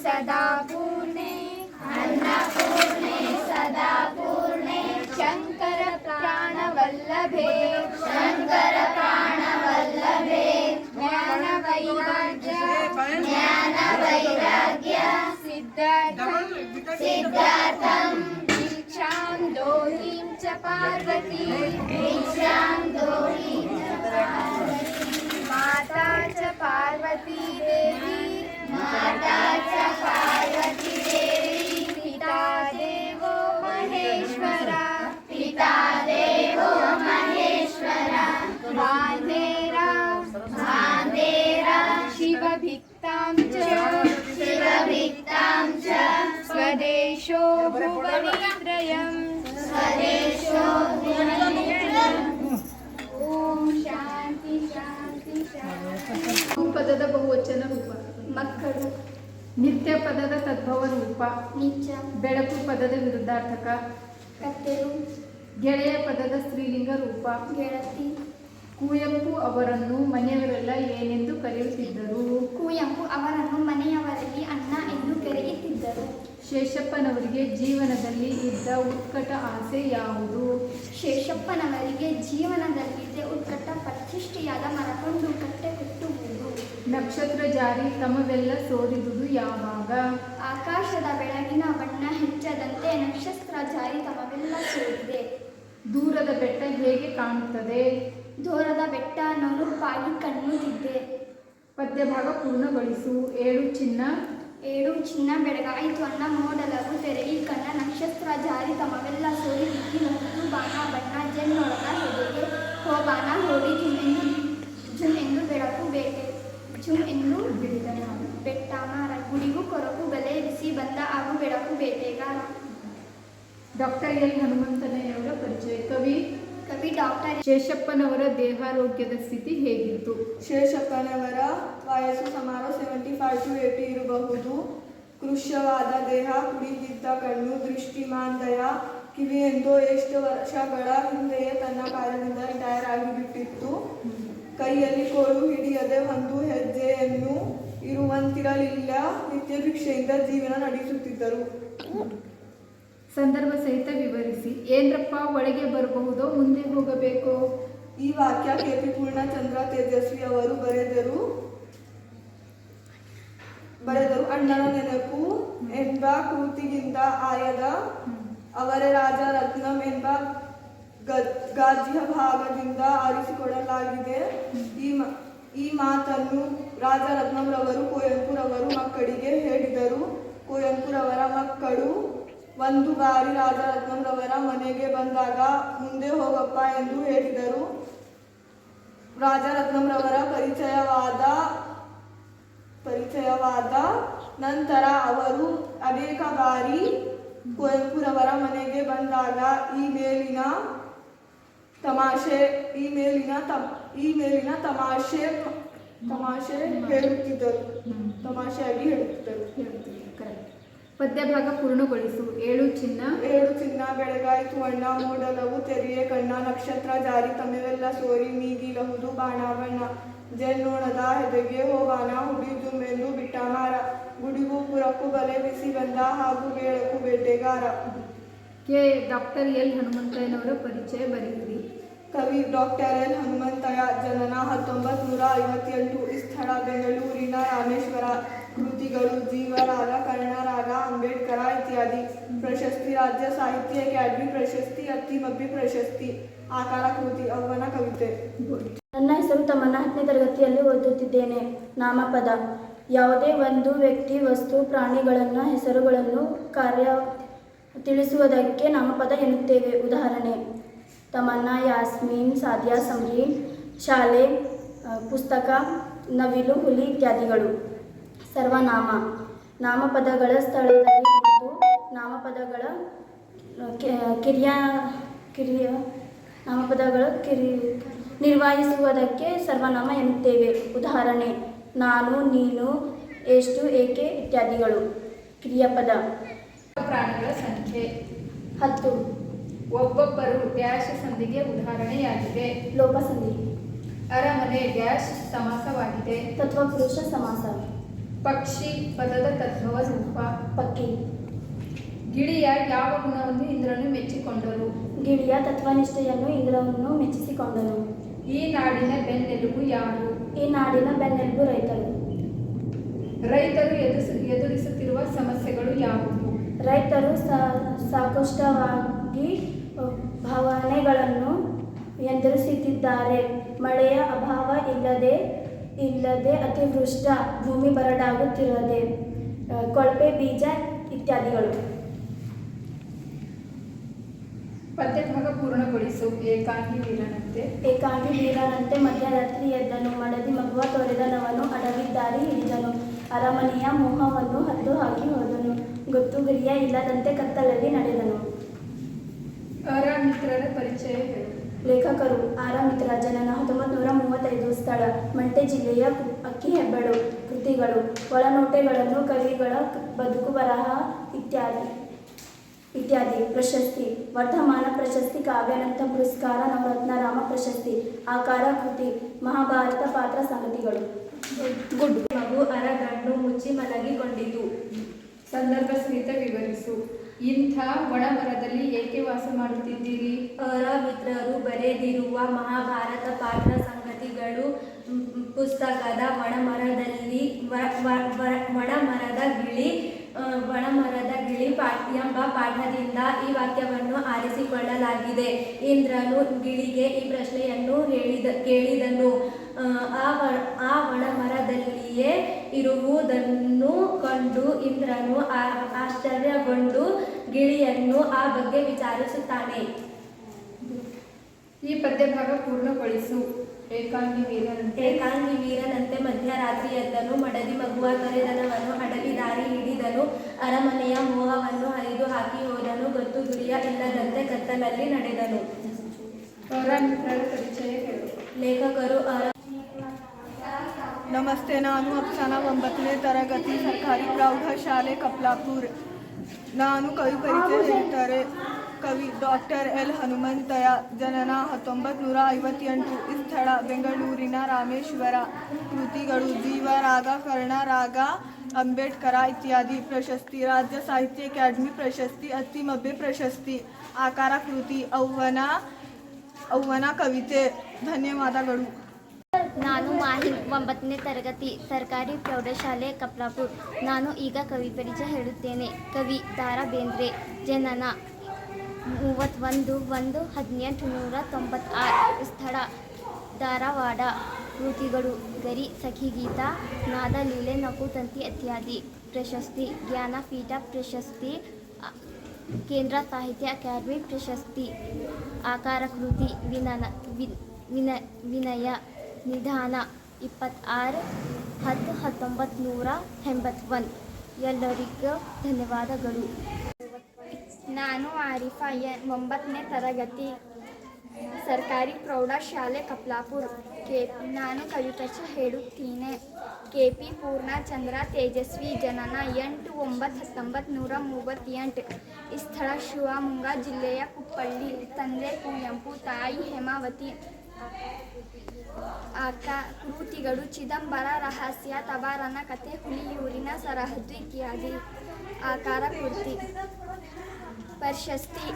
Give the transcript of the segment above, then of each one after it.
सदा पूर्णे। अन्नपूर्णे सदा पूर्णे। शङ्कर प्राणवल्लभे। शङ्कर प्राणवल्लभे। ज्ञानवैराग्य ज्ञानवैराग्य सिद्धार्थं सिद्धार्थं। दीक्षां दोहीं च पार्वती। दीक्षां दोहीं च पार्वती। माता च पार्वती देवी। माता ಪದದ ಬಹುವಚನ ರೂಪ. ಮಕ್ಕಳು. ನಿತ್ಯ ಪದದ ತದ್ಭವ ರೂಪ. ನಿತ್ಯ ಬೆಳಕು ಪದದ ವಿರುದ್ಧಾರ್ಥಕ. ಕತ್ತೆರು. ಗೆಳೆಯ ಪದದ ಸ್ತ್ರೀಲಿಂಗ ರೂಪ. ಗೆಳತಿ. ಕುವೆಂಪು ಅವರನ್ನು ಮನೆಯವರೆಲ್ಲ ಏನೆಂದು ಕರೆಯುತ್ತಿದ್ದರು? ಕುವೆಂಪು ಅವರನ್ನು ಮನೆಯವರಲ್ಲಿ ಅಣ್ಣ ಎಂದು ಕರೆಯುತ್ತಿದ್ದರು. ಶೇಷಪ್ಪನವರಿಗೆ ಜೀವನದಲ್ಲಿ ಇದ್ದ ಉತ್ಕಟ ಆಸೆ ಯಾವುದು? ಶೇಷಪ್ಪನವರಿಗೆ ಜೀವನದಲ್ಲಿದ್ದ ಉತ್ಕಟ ಪ್ರತಿಷ್ಠೆಯಾದ ಮರಕೊಂಡು ಕಟ್ಟೆ ಕಟ್ಟುವುದು ನಕ್ಷತ್ರ ಜಾರಿ ತಮವೆಲ್ಲ ಸೋರಿದುದು ಯಾವಾಗ? ಆಕಾಶದ ಬೆಳಗಿನ ಬಣ್ಣ ಹೆಚ್ಚದಂತೆ ನಕ್ಷತ್ರ ಜಾರಿ ತಮವೆಲ್ಲ ಸೋರಿದೆ. ದೂರದ ಬೆಟ್ಟ ಹೇಗೆ ಕಾಣುತ್ತದೆ? ದೂರದ ಬೆಟ್ಟ ನುಣುಪಾಗಿ ಕಣ್ಣುತ್ತಿದ್ದೆ ಪದ್ಯಭಾಗ ಪೂರ್ಣಗೊಳಿಸು. ಏಳು ಚಿನ್ನ. ಏಳು ಚಿನ್ನ ಬೆಳಗಾಯಿತು ಅನ್ನ ಮೋಡಲವು ತೆರೆಯಿ ಕಣ್ಣ ನಕ್ಷತ್ರ ಜಾರಿ ತಮವೆಲ್ಲ ಸೋರಿ ದಿಕ್ಕಿನೊಂದು ಬಾಣ ಬಣ್ಣ ಜನ್ನೊಳಗ ಹೆದೆಗೆ. ಹೋಗಿ ಜುಮೆಂದು ಜುಮ್ ಎಂದು ಎಂದು ಬೆಳಕು ಬೇಟೆ. ಜುಮ್ ಎಂದು. ಬೆಟ್ಟ ಮಾರ ಗುಡಿಗೂ ಕೊರಕು ಬಲೆ ಬಿಸಿ ಬಂದ ಆಗು ಬೆಳಕು ಬೇಟೆಗಾರ ಡಾಕ್ಟರ್ ಎಲ್ ಹನುಮಂತನೆಯವರ ಪರಿಚಯ. ಕವಿ ಕವಿ ಡಾಕ್ಟರ್ ಶೇಷಪ್ಪನವರ ದೇಹಾರೋಗ್ಯದ ಸ್ಥಿತಿ ಹೇಗಿತ್ತು? ಶೇಷಪ್ಪನವರ ವಯಸ್ಸು ಸುಮಾರು ಸೆವೆಂಟಿ ಫೈವ್ ಟು ಏಯ್ಟಿ ಇರಬಹುದು. ಕೃಶ್ಯವಾದ ದೇಹ ಕುಡಿದಿದ್ದ ಕಣ್ಣು ದೃಷ್ಟಿಮಾಂದಯ ಕಿವಿಯೆಂದು ಎಷ್ಟು ವರ್ಷಗಳ ಹಿಂದೆಯೇ ತನ್ನ ಕಾರ್ಯದಿಂದ ರಿಟೈರ್ ಆಗಿಬಿಟ್ಟಿತ್ತು. ಕೈಯಲ್ಲಿ ಕೋಲು ಹಿಡಿಯದೆ ಒಂದು ಹೆಜ್ಜೆಯನ್ನು ಇರುವಂತಿರಲಿಲ್ಲ. ನಿತ್ಯ ಭಿಕ್ಷೆಯಿಂದ ಜೀವನ ನಡೆಸುತ್ತಿದ್ದರು. ಸಂದರ್ಭ ಸಹಿತ ವಿವರಿಸಿ ಏನ್ರಪ್ಪ ಒಳಗೆ ಬರಬಹುದೋ ಮುಂದೆ ಹೋಗಬೇಕು. ಈ ವಾಕ್ಯ ಕೆಪಿ ಪೂರ್ಣಚಂದ್ರ ತೇಜಸ್ವಿ ಅವರು ಬರೆದರು. ಬರೆದರು ಅಣ್ಣನ ನೆನಪು ಎಂಬ ಕೃತಿಗಿಂತ ಆಯದ ಅವರ ರಾಜ ರತ್ನಂ ಎಂಬ ಗಾದ್ಯ ಭಾಗದಿಂದ ಆರಿಸಿಕೊಳ್ಳಲಾಗಿದೆ ಈ ಈ ಮಾತನ್ನು ರಾಜ ರತ್ನಂರವರು ಕುವೆಂಪುರವರು ಮಕ್ಕಳಿಗೆ ಹೇಳಿದರು. ಕುವೆಂಪುರವರ ಮಕ್ಕಳು ಒಂದು ಬಾರಿ ರಾಜ ರತ್ನಂರವರ ಮನೆಗೆ ಬಂದಾಗ ಮುಂದೆ ಹೋಗಪ್ಪ ಎಂದು ಹೇಳಿದರು. ರಾಜರತ್ನಂರವರ ಪರಿಚಯವಾದ ಪರಿಚಯವಾದ ನಂತರ ಅವರು ಅನೇಕ ಬಾರಿ ಕುವೆಂಪುರವರ ಮನೆಗೆ ಬಂದಾಗ ಈ ಮೇಲಿನ ತಮಾಷೆ ಈ ಮೇಲಿನ ತಮ್ ಈ ಮೇಲಿನ ತಮಾಷೆ ತಮಾಷೆ ಹೇಳುತ್ತಿದ್ದರು. ತಮಾಷೆಯಾಗಿ ಹೇಳುತ್ತಿದ್ದರು ಪದ್ಯ ಭಾಗ ಪದ್ಯಭಾಗ ಪೂರ್ಣಗೊಳಿಸು. ಏಳು ಚಿನ್ನ. ಏಳು ಚಿನ್ನ ಬೆಳಗಾಯಿತು ಅಣ್ಣ ಮೂಡಲವು ತೆರೆಯೇ ಕಣ್ಣ ನಕ್ಷತ್ರ ಜಾರಿ ತಮ್ಮೆವೆಲ್ಲ ಸೋರಿ ನೀಗಿಲಹುದು ಬಾಣ ಬಣ್ಣ ಜನ್ನೋಣದ ಹೆದೆಗೆ ಹೋಗಾನ ಹುಡಿದು ಮೆಲ್ಲು ಬಿಟ್ಟ ಮಾರ ಗುಡಿಗೂ ಪುರಕ್ಕೂ ಬಲೆ ಬಿಸಿ ಬಂದ ಹಾಗೂ ಬೇಳಕು ಬೇಟೆಗಾರ ಕೆ ಡಾಕ್ಟರ್ ಎಲ್ ಹನುಮಂತಯ್ಯನವರ ಪರಿಚಯ ಬರೆಯಿರಿ. ಕವಿ ಡಾಕ್ಟರ್ ಎಲ್ ಹನುಮಂತಯ್ಯ ಜನನ ಹತ್ತೊಂಬತ್ತು ನೂರ ಐವತ್ತೆಂಟು ಸ್ಥಳ ಬೆಂಗಳೂರಿನ ರಾಮೇಶ್ವರ ಕೃತಿಗಳು ಜೀವರಾಗ ಕರ್ಣರಾಗ ಅಂಬೇಡ್ಕರ ಇತ್ಯಾದಿ. ಪ್ರಶಸ್ತಿ ರಾಜ್ಯ ಸಾಹಿತ್ಯ ಅಕಾಡೆಮಿ ಪ್ರಶಸ್ತಿ ಅತ್ತಿಮಬ್ಬಿ ಪ್ರಶಸ್ತಿ. ಆಕಾರ ಕೃತಿ ಅವನ ಕವಿತೆ. ನನ್ನ ಹೆಸರು ತಮ್ಮನ ಹತ್ತನೇ ತರಗತಿಯಲ್ಲಿ ಓದುತ್ತಿದ್ದೇನೆ. ನಾಮಪದ. ಯಾವುದೇ ಒಂದು ವ್ಯಕ್ತಿ ವಸ್ತು ಪ್ರಾಣಿಗಳನ್ನು ಹೆಸರುಗಳನ್ನು ಕಾರ್ಯ ತಿಳಿಸುವುದಕ್ಕೆ ನಾಮಪದ ಎನ್ನುತ್ತೇವೆ. ಉದಾಹರಣೆ, ತಮನ್ನ, ಯಾಸ್ಮೀನ್ ಸಾದಿಯಾ ಸಮ್ರಿ ಶಾಲೆ ಪುಸ್ತಕ, ನವಿಲು, ಹುಲಿ ಇತ್ಯಾದಿಗಳು. ಸರ್ವನಾಮ, ನಾಮಪದಗಳ ಸ್ಥಳದಲ್ಲಿ ಮತ್ತು ನಾಮಪದಗಳ ಕಿರಿಯ ಕಿರಿಯ, ನಾಮಪದಗಳ ಕಿರಿ, ನಿರ್ವಹಿಸುವುದಕ್ಕೆ ಸರ್ವನಾಮ ಎನ್ನುತ್ತೇವೆ. ಉದಾಹರಣೆ, ನಾನು, ನೀನು, ಎಷ್ಟು, ಏಕೆ ಇತ್ಯಾದಿಗಳು. ಕ್ರಿಯಾಪದ ಪ್ರಾಣಿಗಳ ಸಂಖ್ಯೆ. ಹತ್ತು. ಒಬ್ಬೊಬ್ಬರು ಡ್ಯಾಶ್ ಸಂಧಿಗೆ ಉದಾಹರಣೆಯಾಗಿದೆ. ಲೋಪಸಂಧಿ ಅರಮನೆ ಡ್ಯಾಶ್ ಸಮಾಸವಾಗಿದೆ. ತತ್ವಪುರುಷ ಸಮಾಸ. ಪಕ್ಷಿ ಪದದ ತತ್ವವ ರೂಪ. ಪಕ್ಕಿ ಗಿಳಿಯ ಯಾವ ಗುಣವನ್ನು ಇಂದ್ರನು ಮೆಚ್ಚಿಕೊಂಡರು? ಗಿಳಿಯ ತತ್ವನಿಷ್ಠೆಯನ್ನು ಇಂದ್ರವನ್ನು ಮೆಚ್ಚಿಸಿಕೊಂಡನು ಈ ನಾಡಿನ ಬೆನ್ನೆಲುಬು ಯಾರು ಈ ನಾಡಿನ ಬೆನ್ನೆಲುಬು ರೈತರು. ರೈತರು ಎದುರಿಸ ಎದುರಿಸುತ್ತಿರುವ ಸಮಸ್ಯೆಗಳು ಯಾವುವು ರೈತರು ಸಾಕಷ್ಟವಾಗಿ ಭಾವನೆಗಳನ್ನು ಎದುರಿಸುತ್ತಿದ್ದಾರೆ. ಮಳೆಯ ಅಭಾವ ಇಲ್ಲದೆ ಇಲ್ಲದೆ ಅತಿವೃಷ್ಟ ಭೂಮಿ ಬರಡಾಗುತ್ತಿರದೆ ಕೊಳಪೆ ಬೀಜ ಇತ್ಯಾದಿಗಳು. ಪದ್ಯಭಾಗ ಪೂರ್ಣಗೊಳಿಸು. ಏಕಾಂಗಿ ವೀರನಂತೆ. ಏಕಾಂಗಿ ವೀರನಂತೆ ಮಧ್ಯರಾತ್ರಿ ಎದ್ದನು. ಮಡದಿ ಮಗುವ ತೊರೆದನವನು. ಅಡವಿದ್ದಾರಿ ಹಿಡಿದನು ಅರಮನೆಯ ಮೋಹವನ್ನು ಹತ್ತು ಹಾಕಿ ಹೋದನು. ಗೊತ್ತು ಗುರಿಯ ಇಲ್ಲದಂತೆ ಕತ್ತಲಲ್ಲಿ ನಡೆದನು. ಆರಾಮಿತ್ರರ ಪರಿಚಯ ಹೇಳು. ಲೇಖಕರು ಆರಾಮಿತ್ರ ಜನನ ಹತ್ತೊಂಬತ್ತು ನೂರ ಮೂವತ್ತೈದು ಸ್ಥಳ ಮಂಟೆ ಜಿಲ್ಲೆಯ ಅಕ್ಕಿ ಹೆಬ್ಬಳು ಕೃತಿಗಳು ಒಳನೋಟೆಗಳನ್ನು ಕವಿಗಳ ಬದುಕು ಬರಹ ಇತ್ಯಾದಿ ಇತ್ಯಾದಿ ಪ್ರಶಸ್ತಿ ವರ್ಧಮಾನ ಪ್ರಶಸ್ತಿ ಕಾವ್ಯಾನಂತ ಪುರಸ್ಕಾರ ನವರತ್ನ ರಾಮ ಪ್ರಶಸ್ತಿ ಆಕಾರ ಕೃತಿ ಮಹಾಭಾರತ ಪಾತ್ರ ಸಂಗತಿಗಳು ಗುಡ್ ಮಗು ಅರಗಣ್ಣು ಮುಚ್ಚಿ ಮಲಗಿಕೊಂಡಿತು. ಸಂದರ್ಭ ಸಹಿತ ವಿವರಿಸು. ಇಂಥ ಒಣಮರದಲ್ಲಿ ಏಕೆ ವಾಸ ಮಾಡುತ್ತಿದ್ದೀರಿ? ಅವರ ಮಿತ್ರರು ಬರೆದಿರುವ ಮಹಾಭಾರತ ಪಾತ್ರ ಸಂಗತಿಗಳು ಪುಸ್ತಕದ ಒಣಮರದಲ್ಲಿ ಒಣಮರದ ಗಿಳಿ ಒಣಮರದ ಗಿಳಿ ಎಂಬ ಪಾಠದಿಂದ ಈ ವಾಕ್ಯವನ್ನು ಆರಿಸಿಕೊಳ್ಳಲಾಗಿದೆ. ಇಂದ್ರನು ಗಿಳಿಗೆ ಈ ಪ್ರಶ್ನೆಯನ್ನು ಹೇಳಿದ, ಕೇಳಿದನು. ಆ, ಆ ಮರದಲ್ಲಿಯೇ ಆ ಒಣಮರದಲ್ಲಿಯೇ ಇರುವುದನ್ನು ಕಂಡು ಇಂದ್ರನು ಆ- ಆಶ್ಚರ್ಯಗೊಂಡು ಗಿಳಿಯನ್ನು ಆ ಬಗ್ಗೆ ವಿಚಾರಿಸುತ್ತಾನೆ. ಈ ಪದ್ಯಭಾಗ ಪೂರ್ಣಗೊಳಿಸು. ಏಕಾಂಗಿ ವೀರನಂತೆ. ಏಕಾಂಗಿ ವೀರನಂತೆ ಮಧ್ಯರಾತ್ರಿ ಎದ್ದನು ಮಡದಿ ಮಗುವ ತೊರೆದನವನು ಅಡವಿ ದಾರಿ ಹಿಡಿದನು ಅರಮನೆಯ ಮೋಹವನ್ನು ಹರಿದು ಹಾಕಿ ಹೋದನು ಗೊತ್ತು ಗುರಿಯ ಇಲ್ಲದಂತೆ ಕತ್ತಲಲ್ಲಿ ನಡೆದನು. ಅವರ ಮಿತ್ರರ ಪರಿಚಯ ಹೇಳು. ಲೇಖಕರು ಅರ ನಮಸ್ತೆ ನಾನು ಅಪ್ಸಾನ ಒಂಬತ್ತನೇ ತರಗತಿ ಸರ್ಕಾರಿ ಪ್ರೌಢಶಾಲೆ ಕಪ್ಲಾಪುರ್ ನಾನು ಕವಿ ಪರಿಚಯ ಹೇಳ್ತಾರೆ ಕವಿ ಡಾಕ್ಟರ್ ಎಲ್ ಹನುಮಂತಯ್ಯ ಜನನ ಹತ್ತೊಂಬತ್ತು ನೂರ ಐವತ್ತೆಂಟು ಸ್ಥಳ ಬೆಂಗಳೂರಿನ ರಾಮೇಶ್ವರ ಕೃತಿಗಳು ಜೀವರಾಗ ಕರ್ಣರಾಗ ಅಂಬೇಡ್ಕರ ಇತ್ಯಾದಿ ಪ್ರಶಸ್ತಿ ರಾಜ್ಯ ಸಾಹಿತ್ಯ ಅಕಾಡೆಮಿ ಪ್ರಶಸ್ತಿ ಅತ್ತಿಮಬ್ಬೆ ಪ್ರಶಸ್ತಿ ಆಕಾರ ಕೃತಿ ಅವ್ವನ ಅವ್ವನ ಕವಿತೆ ಧನ್ಯವಾದಗಳು ನಾನು ಮಾಹಿನ್ ಒಂಬತ್ತನೇ ತರಗತಿ ಸರ್ಕಾರಿ ಪ್ರೌಢಶಾಲೆ ಕಪ್ಲಾಪುರ್ ನಾನು ಈಗ ಕವಿ ಪರಿಚಯ ಹೇಳುತ್ತೇನೆ. ಕವಿ ದಾರಾ ಬೇಂದ್ರೆ ಜನನ ಮೂವತ್ತೊಂದು ಒಂದು ಹದಿನೆಂಟು ನೂರ ತೊಂಬತ್ತಾರು. ಸ್ಥಳ ಧಾರವಾಡ. ಕೃತಿಗಳು ಗರಿ ಸಖಿಗೀತ ನಾದಲೀಲೆ ನಕುತಂತಿ ಇತ್ಯಾದಿ. ಪ್ರಶಸ್ತಿ, ಜ್ಞಾನಪೀಠ ಪ್ರಶಸ್ತಿ, ಕೇಂದ್ರ ಸಾಹಿತ್ಯ ಅಕಾಡೆಮಿ ಪ್ರಶಸ್ತಿ. ಆಕಾರ ಕೃತಿ ವಿನ್- ವಿನ, ವಿನಯ ನಿಧಾನ. ಇಪ್ಪತ್ತಾರು, ಹತ್ತು ಹತ್ತೊಂಬತ್ತು ನೂರ ಎಂಬತ್ತೊಂದು. ಎಲ್ಲರಿಗೂ ಧನ್ಯವಾದಗಳು. ನಾನು ಆರಿಫಾ ಎನ್ ಒಂಬತ್ತನೇ ತರಗತಿ, ಸರ್ಕಾರಿ ಪ್ರೌಢಶಾಲೆ ಕಪ್ಲಾಪುರ್. ಕೆ, ನಾನು ಕವಿ ಪರಿಚಯ ಹೇಳುತ್ತೇನೆ. ಕೆ, ಪಿ, ಪೂರ್ಣಚಂದ್ರ, ತೇಜಸ್ವಿ, ಜನನ, ಎಂಟು, ಒಂಬತ್ತು ಹತ್ತೊಂಬತ್ತು ನೂರ ಮೂವತ್ತೆಂಟು ಸ್ಥಳ ಶಿವಮೊಗ್ಗ ಜಿಲ್ಲೆಯ ಕುಪ್ಪಳ್ಳಿ, ತಂದೆ ಕುವೆಂಪು ತಾಯಿ ಹೇಮಾವತಿ. ಆಕ ಕೃತಿಗಳು ಚಿದಂಬರ, ರಹಸ್ಯ, ತಬಾರನ ಕಥೆ ಹುಲಿಯೂರಿನ ಸರಹದ್ದು ಇತ್ಯಾದಿ. ಆಕಾರ, ಕೃತಿ. ಪ್ರಶಸ್ತಿ.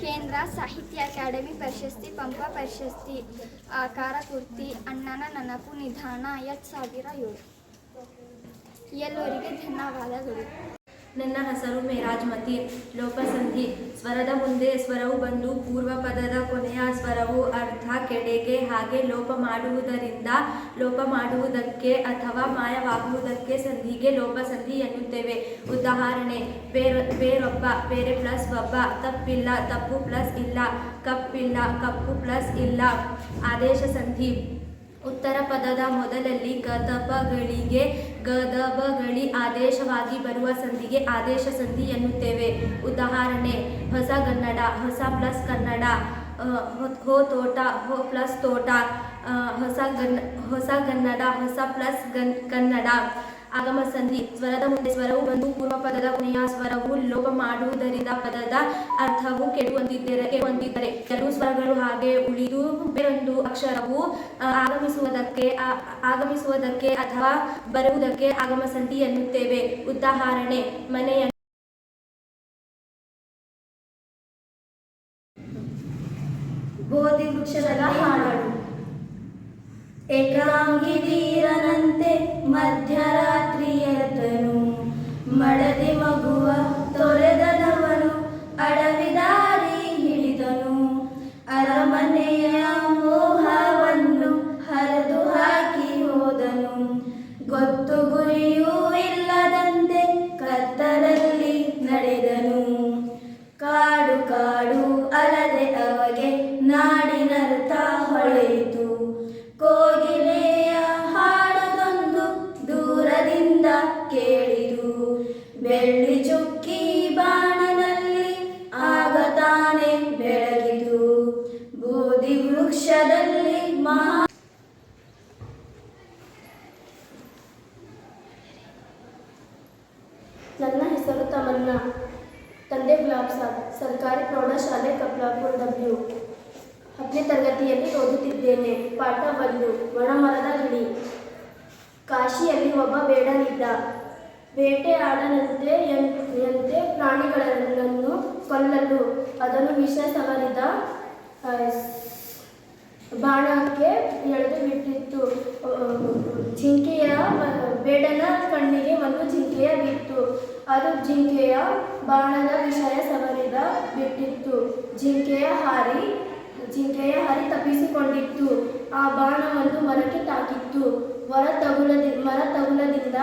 ಕೇಂದ್ರ ಸಾಹಿತ್ಯ ಅಕಾಡೆಮಿ ಪ್ರಶಸ್ತಿ, ಪಂಪ ಪ್ರಶಸ್ತಿ. ಆಕಾರ, ಕೃತಿ. ಅಣ್ಣನ ನನಪು ನಿಧಾನ. ಎರಡು ಸಾವಿರ ಏಳು. ಎಲ್ಲರಿಗೆ ಧನ್ಯವಾದಗಳು. ನನ್ನ ಹೆಸರು ಮೇರಾಜ್ಮತಿ. ಲೋಪಸಂಧಿ. ಸ್ವರದ ಮುಂದೆ ಸ್ವರವು ಬಂದು ಪೂರ್ವ ಪದದ ಕೊನೆಯ ಸ್ವರವು ಅರ್ಧ ಕೆಡೆಗೆ ಹಾಗೆ ಲೋಪ ಮಾಡುವುದರಿಂದ ಲೋಪ ಮಾಡುವುದಕ್ಕೆ ಅಥವಾ ಮಾಯವಾಗುವುದಕ್ಕೆ ಸಂಧಿಗೆ ಲೋಪಸಂಧಿ ಎನ್ನುತ್ತೇವೆ. ಉದಾಹರಣೆ, ಬೇರ, ಬೇರೊಬ್ಬ, ಬೇರೆ ಪ್ಲಸ್ ಒಬ್ಬ, ತಪ್ಪಿಲ್ಲ, ತಪ್ಪು ಪ್ಲಸ್ ಇಲ್ಲ, ಕಪ್ಪಿಲ್ಲ, ಕಪ್ಪು ಪ್ಲಸ್ ಇಲ್ಲ. ಆದೇಶ ಸಂಧಿ. ಉತ್ತರ ಪದದ ಮೊದಲಲ್ಲಿ ಗದಬಗಳಿಗೆ, ಗದಬಗಳಿ ಆದೇಶವಾಗಿ ಬರುವ ಸಂಧಿಗೆ ಆದೇಶ ಸಂಧಿ ಎನ್ನುತ್ತೇವೆ. ಉದಾಹರಣೆ, ಹೊಸ ಕನ್ನಡ, ಹೊಸ ಪ್ಲಸ್ ಕನ್ನಡ ಹೊ- ತೋಟ, ಹೋ ಪ್ಲಸ್ ತೋಟ ಹೊಸ ಗನ್, ಹೊಸ ಕನ್ನಡ, ಹೊಸ ಪ್ಲಸ್ ಗನ್, ಕನ್ನಡ. ಆಗಮ ಸಂಧಿ. ಸ್ವರದ ಮುಂದೆ ಸ್ವರವು ಬಂದು ಪೂರ್ವ ಪದದ ಕೊನೆಯ ಸ್ವರವು ಲೋಪ ಮಾಡುವುದರಿಂದ ಪದದ ಅರ್ಥವು ಕೆಡುವಂತಿದ್ದರೆ ಕೆಲವು ಸ್ವರಗಳು ಹಾಗೆ ಉಳಿದು ಬೇರೊಂದು ಅಕ್ಷರವು ಆಗಮಿಸುವುದಕ್ಕೆ ಆಗಮಿಸುವುದಕ್ಕೆ ಅಥವಾ ಬರುವುದಕ್ಕೆ ಆಗಮ ಸಂಧಿ ಎನ್ನುತ್ತೇವೆ. ಉದಾಹರಣೆ ಮನೆಯ ಏಕಾಂಗಿ ವೀರನಂತೆ ಮಧ್ಯರಾತ್ರಿಯತನು ನನ್ನ ಹೆಸರು ತಮನ್ನ. ತಂದೆ ಗುಲಾಬ್ ಸಾಬ್, ಸರ್ಕಾರಿ ಪ್ರೌಢಶಾಲೆ ಕಪ್ಲಾಪುರ ಡಬ್ಲ್ಯೂ ಹತ್ತನೇ ತರಗತಿಯಲ್ಲಿ ಓದುತ್ತಿದ್ದೇನೆ. ಪಾಠ ಒಂದು ಒಣಮರದ ಗಿಳಿ. ಕಾಶಿಯಲ್ಲಿ ಒಬ್ಬ ಬೇಡನಿದ್ದ. ಬೇಟೆ ಆಡನಂತೆ ಎಂತೆ ಪ್ರಾಣಿಗಳನ್ನು ಕೊಲ್ಲಲು ಅದನ್ನು ವಿಷ ಸವರಿದ ಬಾಣಕ್ಕೆ ಎಳೆದು ಬಿಟ್ಟಿತ್ತು. ಜಿಂಕೆಯ ಬೇಡನ ಕಣ್ಣಿಗೆ ಒಂದು ಜಿಂಕೆಯ ಬಿತ್ತು. ಅದು ಜಿಂಕೆಯ ಬಾಣದ ವಿಷಯ ಸವರಿದ ಬಿಟ್ಟಿತ್ತು. ಜಿಂಕೆಯ ಹಾರಿ, ಜಿಂಕೆಯ ಹರಿ ತಪ್ಪಿಸಿಕೊಂಡಿತ್ತು. ಆ ಬಾಣವನ್ನು ಮರಕ್ಕೆ ತಾಕಿತ್ತು. ಹೊರ ತಗುಲದಿ, ಮರ ತಗುಲದಿಂದ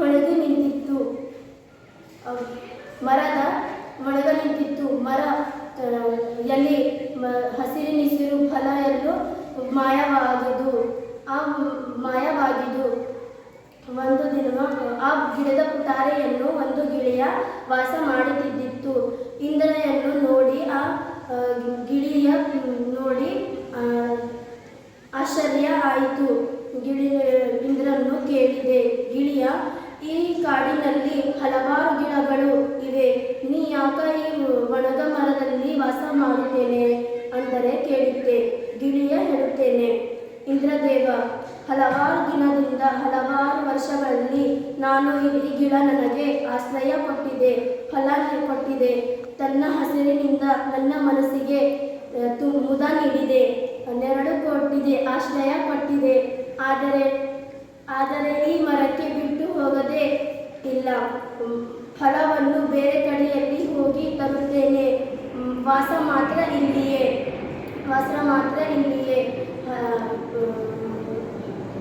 ಒಣಗಿ ನಿಂತಿತ್ತು. ಮರದ ಒಣಗ ನಿಂತಿತ್ತು. ಮರ, ಎಲ್ಲಿ ಹಸಿರಿನಿಸಿರು ಫಲ ಎಂದು ಮಾಯವಾಗಿದ್ದು ಆ ಮಾಯವಾಗಿದು. ಒಂದು ದಿನ ಆ ಗಿಡದ ಪುಟಾರೆಯನ್ನು ಒಂದು ಗಿಳಿಯ ವಾಸ ಮಾಡುತ್ತಿದ್ದಿತ್ತು. ಇಂದ್ರಯನ್ನು ನೋಡಿ ಆ ಆ, ಗಿಳಿಯ ಮ್, ನೋಡಿ ಆ, ಆಶ್ಚರ್ಯ ಆಯಿತು ಗಿಳಿ ಇಂದ್ರನ್ನು ಕೇಳಿದೆ ಗಿಳಿಯ ಈ ಕಾಡಿನಲ್ಲಿ ಹಲವಾರು ಗಿಡಗಳು ಇವೆ ನೀ ಯಾಕ ಈ ಒಣಗ ಮರದಲ್ಲಿ ವಾಸ ಮಾಡುತ್ತೇನೆ ಅಂದರೆ ಕೇಳಿದ್ದೆ ಗಿಳಿಯ ಹೇಳುತ್ತೇನೆ ಇಂದ್ರದೇವ ಹಲವಾರು ದಿನದಿಂದ ಹಲವಾರು ವರ್ಷಗಳಲ್ಲಿ ನಾನು ಈ ಈ ಗಿಡ ನನಗೆ ಆಶ್ರಯ ಕೊಟ್ಟಿದೆ ಫಲ ಕೊಟ್ಟಿದೆ ತನ್ನ ಹಸಿರಿನಿಂದ ನನ್ನ ಮನಸ್ಸಿಗೆ ಆ, ತು ಮುದ ನೀಡಿದೆ ನೆರಳು ಕೊಟ್ಟಿದೆ ಆಶ್ರಯ ಪಟ್ಟಿದೆ ಆದರೆ ಆದರೆ ಈ ಮರಕ್ಕೆ ಬಿಟ್ಟು ಹೋಗದೆ ಇಲ್ಲ. ಫಲವನ್ನು ಬೇರೆ ಕಡೆಯಲ್ಲಿ ಹೋಗಿ ತರುತ್ತೇನೆ. ವಾಸ ಮಾತ್ರ ಇಲ್ಲಿಯೇ. ವಾಸ ಮಾತ್ರ ಇಲ್ಲಿಯೇ.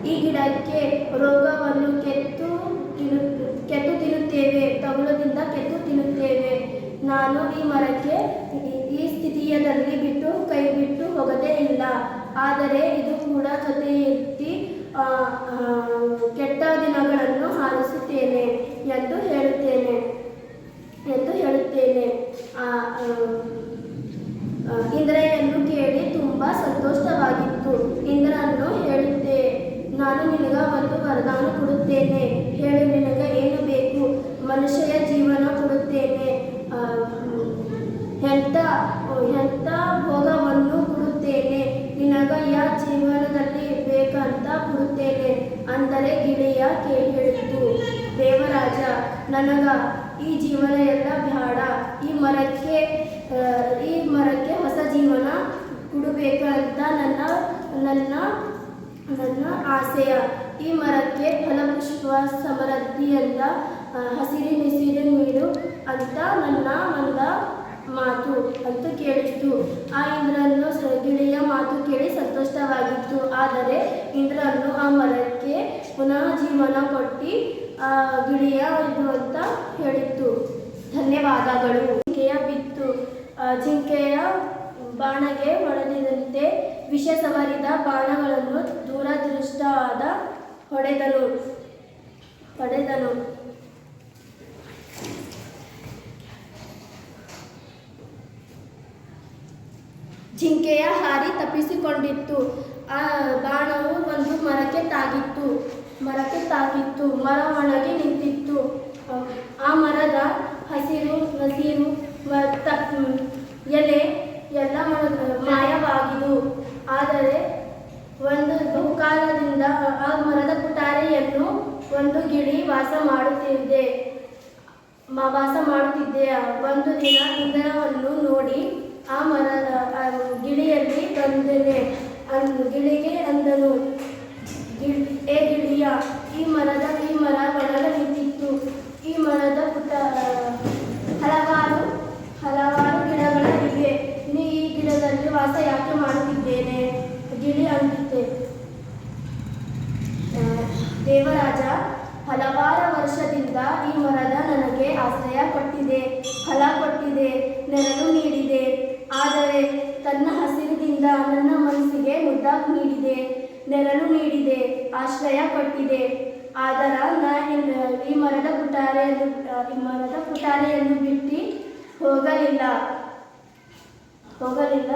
ಈ ಗಿಡಕ್ಕೆ ರೋಗವನ್ನು ಕೆತ್ತು ತಿನ್ನು, ಕೆತ್ತು ತಿನ್ನುತ್ತೇವೆ. ತಗುಲದಿಂದ ಕೆತ್ತು ತಿನ್ನುತ್ತೇವೆ. ನಾನು ಈ ಮರಕ್ಕೆ ಈ ಸ್ಥಿತಿಯದಲ್ಲಿ ಬಿಟ್ಟು, ಕೈ ಬಿಟ್ಟು ಹೋಗದೇ ಇಲ್ಲ. ಆದರೆ ಇದು ಕೂಡ ಜೊತೆ ಎತ್ತಿ ಕೆಟ್ಟ ದಿನಗಳನ್ನು ಹಾರಿಸುತ್ತೇನೆ ಎಂದು ಹೇಳುತ್ತೇನೆ ಎಂದು ಹೇಳುತ್ತೇನೆ. ಇಂದ್ರಯನ್ನು ಕೇಳಿ ತುಂಬ ಸಂತೋಷವಾಗಿತ್ತು. ಇಂದ್ರನು ಹೇಳುತ್ತೆ, ನಾನು ನಿನಗ ಒಂದು ವರದಾನ ಕೊಡುತ್ತೇನೆ. ಹೇಳು, ನಿನಗ ಏನು ಬೇಕು? ಮನುಷ್ಯ ಜೀವನ ಕೊಡುತ್ತೇನೆ ಆ, ಎಂಥ ಎಂಥ ಭೋಗವನ್ನು ಕೊಡುತ್ತೇನೆ ನಿನಗ ಯಾ ಜೀವನದಲ್ಲಿ ಬೇಕಂತ ಕೊಡುತ್ತೇನೆ ಅಂದರೆ ಗಿಳಿಯ ಕೇಳಿ ಹೇಳಿತು ದೇವರಾಜ ನನಗ ಈ ಜೀವನ ಎಲ್ಲ ಬ್ಯಾಡ. ಈ ಮರಕ್ಕೆ ಈ ಮರಕ್ಕೆ ಹೊಸ ಜೀವನ ಕೊಡಬೇಕಂತ ನನ್ನ ನನ್ನ ನನ್ನ ಆಸೆಯ. ಈ ಮರಕ್ಕೆ ಫಲಪುಷ್ಪ ಹಸಿರಿ ಹಸಿರಿನಿಸಿರು ನೀಡು ಅಂತ ನನ್ನ ಮಂದ ಮಾತು ಅಂತ ಕೇಳಿತು ಆ ಇಂದ್ರನು ಗಿಳಿಯ ಮಾತು ಕೇಳಿ ಸಂತುಷ್ಟವಾಗಿತ್ತು ಆದರೆ ಇಂದ್ರನು ಆ ಮರಕ್ಕೆ ಪುನಃ ಜೀವನ ಕೊಟ್ಟು, ಆ ಗಿಳಿಯ ಇದು ಅಂತ ಹೇಳಿತ್ತು. ಧನ್ಯವಾದಗಳು. ಜಿಂಕೆಯ ಬಿತ್ತು. ಜಿಂಕೆಯ ಬಾಣಗೆ ಹೊಡೆದಿದಂತೆ ವಿಷ ಸವರಿದ ಬಾಣಗಳನ್ನು ದೂರದೃಷ್ಟವಾದ ಹೊಡೆದನು. ಹೊಡೆದನು. ಜಿಂಕೆಯ ಹಾರಿ ತಪ್ಪಿಸಿಕೊಂಡಿತ್ತು. ಆ ಬಾಣವು ಒಂದು ಮರಕ್ಕೆ ತಾಗಿತ್ತು. ಮರಕ್ಕೆ ತಾಗಿತ್ತು. ಮರ ಒಣಗಿ ನಿಂತಿತ್ತು. ಆ ಮರದ ಹಸಿರು ಹಸಿರು ಎಲೆ ಎಲ್ಲ ಮಾಯವಾಗಿದು ಆದರೆ ಒಂದು ಬಹುಕಾಲದಿಂದ ಆ ಮರದ ಕುಟಾರಿಯನ್ನು ಒಂದು ಗಿಳಿ ವಾಸ ಮಾಡುತ್ತಿದ್ದೆ. ವಾಸ ಮಾಡುತ್ತಿದ್ದೆ. ಒಂದು ದಿನ ಇಂಧನವನ್ನು ನೋಡಿ ಆ ಮರದ ಆ ಗಿಳಿಯಲ್ಲಿ ಬಂದೆನೆ ಅನ್ ಗಿಳಿಗೆ ಅಂದನು. ಏ ಗಿಳಿಯ, ಈ ಮರದ, ಈ ಮರ ಒಳಗ ನಿಂತಿತ್ತು. ಈ ಮರದ ಪುಟ ಹಲವಾರು ಹಲವಾರು ಗಿಡಗಳ ಇವೆ. ನೀ ಈ ಗಿಡದಲ್ಲಿ ವಾಸ ಯಾಕೆ ಮಾಡುತ್ತಿದ್ದೇನೆ? ಗಿಳಿ ಅಂತಿದ್ದೆ ದೇವರಾಜ, ಹಲವಾರು ವರ್ಷದಿಂದ ಈ ಮರದ ನನಗೆ ಆಶ್ರಯ ಕೊಟ್ಟಿದೆ, ಫಲ ಕೊಟ್ಟಿದೆ. ನೆರಳು ನೀಡಿದೆ ಆದರೆ ತನ್ನ ಹಸಿರಿನಿಂದ ನನ್ನ ನೀಡಿದೆ, ನೆರಳು ನೀಡಿದೆ, ಆಶ್ರಯ ಕೊಟ್ಟಿದೆ. ಆದರ ನಾ ಈ ಮರದ ಪುಟಾರೆಯನ್ನು, ಈ ಮರದ ಪುಟಾರೆಯನ್ನು ಬಿಟ್ಟು ಹೋಗಲಿಲ್ಲ. ಹೋಗಲಿಲ್ಲ.